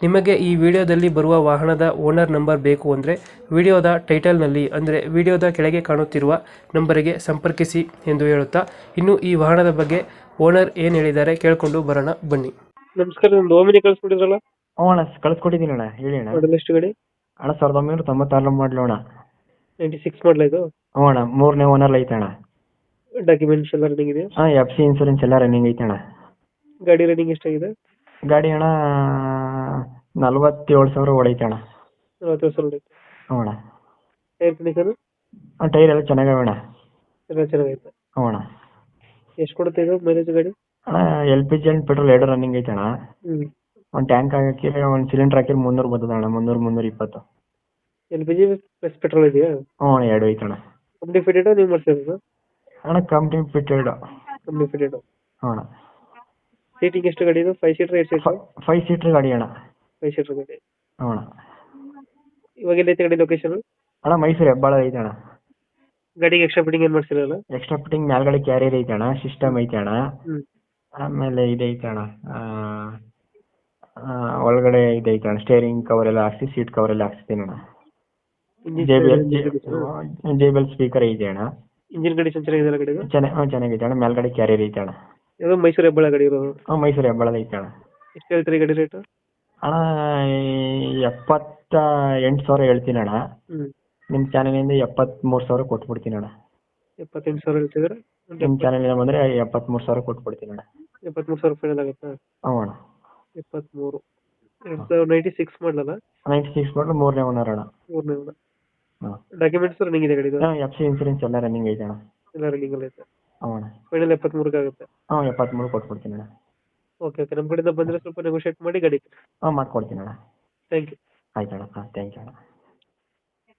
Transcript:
ನಿಮಗೆ ಈ ವಿಡಿಯೋದಲ್ಲಿ ಬರುವ ವಾಹನದ ಓನರ್ ನಂಬರ್ ಬೇಕು ಅಂದರೆ ವಿಡಿಯೋದ ಟೈಟಲ್ನಲ್ಲಿ ಅಂದರೆ ವಿಡಿಯೋದ ಕೆಳಗೆ ಕಾಣುತ್ತಿರುವ ನಂಬರಿಗೆ ಸಂಪರ್ಕಿಸಿ ಎಂದು ಹೇಳುತ್ತಾ ಇನ್ನು ಈ ವಾಹನದ ಬಗ್ಗೆ ಓನರ್ ಏನು ಹೇಳಿದ್ದಾರೆ ಕೇಳಿಕೊಂಡು ಬರೋಣ ಬನ್ನಿ. ನಮಸ್ಕಾರ ಒಂದು ಓಮಿನಿ ಕಳಿಸ್ಬಿಟ್ಟಿದ್ರಲ್ಲ ಹ್ಞೂ ಅಣ್ಣ ಕಳ್ಸ್ಕೊಟ್ಟಿದ್ದೀನಿ ಅಣ್ಣ ಹೇಳಿ ಅಣ್ಣ. ಮಾಡಲ್ ಎಷ್ಟು ಗಾಡಿ? ಅಣ್ಣ ಸಾವಿರದ ಒಂಬೈನೂರ ತೊಂಬತ್ತಾರು ಮಾಡಲು ಅಣ್ಣ. ನೈಂಟಿ ಸಿಕ್ಸ್ ಮಾಡಲ ಇದು? ಹ್ಞೂ ಅಣ್ಣ ಮೂರನೇ ಓನರ್ ಐತೆ ಅಣ್ಣ. ಡಾಕ್ಯುಮೆಂಟ್ಸ್ ಎಲ್ಲ ರನ್ನಿಂಗ್ ಇದೆ ಹಾಂ ಎಫ್ ಸಿ ಇನ್ಸೂರೆನ್ಸ್ ಎಲ್ಲ ರನ್ನಿಂಗ್ ಐತೆ ಅಣ್ಣ. ಗಾಡಿ ರನ್ನಿಂಗ್ ಎಷ್ಟಾಗಿದೆ? ಗಾಡಿ ಅಣ್ಣ ನಲ್ವತ್ತೇಳು ಸಾವಿರ ಹೊಡೈತೆ ಅಣ್ಣ ನಲವತ್ತೇಳು ಸಾವಿರ ಹ್ಞೂ ಅಣ್ಣ ಟೈರ್ ಕಂಡೀಷನ್ ಟೈರ್ ಎಲ್ಲ ಚೆನ್ನಾಗವೆ ಅಣ್ಣ ಎಲ್ಲ ಚೆನ್ನಾಗೈತೆ ಹ್ಞೂ ಅಣ್ಣ ಎಷ್ಟು ಕೊಡುತ್ತೆ ಇದು ಮೈಲೇಜ್ ಗಾಡಿ? ಅಣ್ಣ L P G and petrol ಎರಡು ರನ್ನಿಂಗ್ ಐತೆ ಅಣ್ಣ ಹ್ಞೂ ಒಂದು ಟ್ಯಾಂಕ್ ಹಾಕಿ ಒಂದು ಸಿಲಿಂಡರ್ ಹಾಕಿದ್ರೆ ಮುನ್ನೂರು ಬರ್ತದೆ ಅಣ್ಣ ಮುನ್ನೂರು ಮುನ್ನೂರ ಇಪ್ಪತ್ತು. L P G plus petrol ಇದೆಯಾ? ಹ್ಞೂ ಅಣ್ಣ ಎರಡು ಐತೆ ಅಣ್ಣ ಕಂಪ್ನಿ ಫಿಟೆಡ್ ನೀವು ಮಾಡ್ಸಿರೋದು ಅಣ್ಣ ಕಂಪ್ನಿ ಫಿಟೆಡ್ ಕಂಪ್ನಿ ಫಿಟೆಡ್ ಹ್ಞೂ ಅಣ್ಣ ಸೀಟಿಂಗ್ ಎಷ್ಟು ಗಾಡಿ ಇದು? Five seater eight five seater ಗಾಡಿ ಅಣ್ಣ. ಗಾಡಿ ಹ್ಞೂ ಅಣ್ಣ ಇವಾಗ ಎಲ್ಲೈತೆ ಗಾಡಿ ಲೊಕೇಶನ್ ಅಣ್ಣ ಮೈಸೂರು ಹೆಬ್ಬಾಳ ಐತೆ ಅಣ್ಣ. ಗಡಿಗೆ ಎಕ್ಸ್ಟ್ರಾ ಫಿಟ್ಟಿಂಗ್ ಏನು ಮಾಡ್ಸಿರಲ್ಲ ಎಕ್ಸ್ಟ್ರಾ ಫಿಟ್ಟಿಂಗ್ ಮೇಲ್ಗಡೆ ಕ್ಯಾರಿಯರ್ ಐತೆ ಅಣ್ಣ ಸಿಸ್ಟಮ್ ಐತೆ ಅಣ್ಣ. ಆಮೇಲೆ ಇದೈತೆ ಅಣ್ಣ ಒಳಗಡೆ ಇದೈತೆ ಅಣ್ಣ ಸ್ಟೇರಿಂಗ್ ಕವರ್ ಎಲ್ಲ ಹಾಕ್ಸಿ ಸೀಟ್ ಕವರ್ ಎಲ್ಲ ಹಾಕ್ಸ್ತೀನಿ ಅಣ್ಣ. J B L J B L speaker ಐತೆ ಅಣ್ಣ. ಇಂಜಿನ್ ಕಂಡೀಷನ್ ಚೆನ್ನಾಗಿದೆ ಗಾಡಿದು? ಚೆನ್ನಾಗಿ ಚೆನ್ನಾಗೈತೆ ಅಣ್ಣ ಮೇಲ್ಗಡೆ ಕ್ಯಾರಿಯರ್ ಐತೆ ಅಣ್ಣ. ಇದು ಮೈಸೂರು ಹೆಬ್ಬಾಳ ಗಾಡಿ ಇರೋದು. ಮೈಸೂರು ಹೆಬ್ಬಾಳ ಐತೆ ಅಣ್ಣ. ಎಷ್ಟು ಹೇಳ್ತೀರಿ ಗಾಡಿ ರೇಟು ಅಣ್ಣ ಎಪ್ಪತ್ತ ಎಂಟು ಸಾವಿರ ಹೇಳ್ತೀನಿ ಅಣ್ಣ. ಹ್ಞೂ ನಿಮ್ಮ ಚಾನಲಿಂದ ಎಪ್ಪತ್ತ್ಮೂರು ಸಾವಿರ ಕೊಟ್ಬಿಡ್ತೀನಿ ಅಣ್ಣ. ಎಪ್ಪತ್ತೆಂಟು ಸಾವಿರ ಹೇಳ್ತಿದ್ರೆ ನಿಮ್ಮ ಚಾನಲಿಂದ ಬಂದರೆ ಎಪ್ಪತ್ತ್ಮೂರು ಸಾವಿರ ಕೊಟ್ಬಿಡ್ತೀನಿ ಅಣ್ಣ. ಎಪ್ಪತ್ಮೂರು ಸಾವಿರ ಫೈನಲ್ ಆಗುತ್ತಾ? ಹ್ಞೂ ಅಣ್ಣ. ಎಪ್ಪತ್ಮೂರು. ಎರಡು ಸಾವಿರದ ನೈಂಟಿ ಸಿಕ್ಸ್ ಮಾಡಲಲ್ಲ? ನೈಂಟಿ ಸಿಕ್ಸ್ ಮಾಡಲು ಮೂರನೇ ಓನರ್ ಅಣ್ಣ. ಮೂರನೇ ಓನರ್ ಹಾಂ ಡಾಕ್ಯುಮೆಂಟ್ಸ್ ರನ್ನಿಂಗ್ ಇದೆ? ಗಾಡಿದು ಎಫ್ ಸಿ ಇನ್ಸೂರೆನ್ಸ್ ಎಲ್ಲ ರನ್ನಿಂಗ್ ಐತೆ ಅಣ್ಣ. ಎಲ್ಲ ರನ್ನಿಂಗ್ ಅಲ್ಲಿ ಐತೆ? ಹ್ಞೂ ಅಣ್ಣ. ಫೈನಲ್ ಎಪ್ಪತ್ಮೂರಕ್ಕೆ ಆಗುತ್ತೆ ಹಾಂ ಎಪ್ಪತ್ತ್ಮೂರು ಕೊಟ್ಬಿಡ್ತೀನಿ ಅಣ್ಣ. ಓಕೆ ಓಕೆ ನಮ್ಮ ಕಡೆಯಿಂದ ಬಂದರೆ ಸ್ವಲ್ಪ ನೆಗೋಷಿಯೇಟ್ ಮಾಡಿ ಗಾಡಿ ಹಾಂ ಮಾಡ್ಕೊಡ್ತೀನಿ ಅಣ್ಣ. ಥ್ಯಾಂಕ್ ಯು ಆಯ್ತು ಅಣ್ಣ ಹಾಂ ಥ್ಯಾಂಕ್ ಯು ಅಣ್ಣ.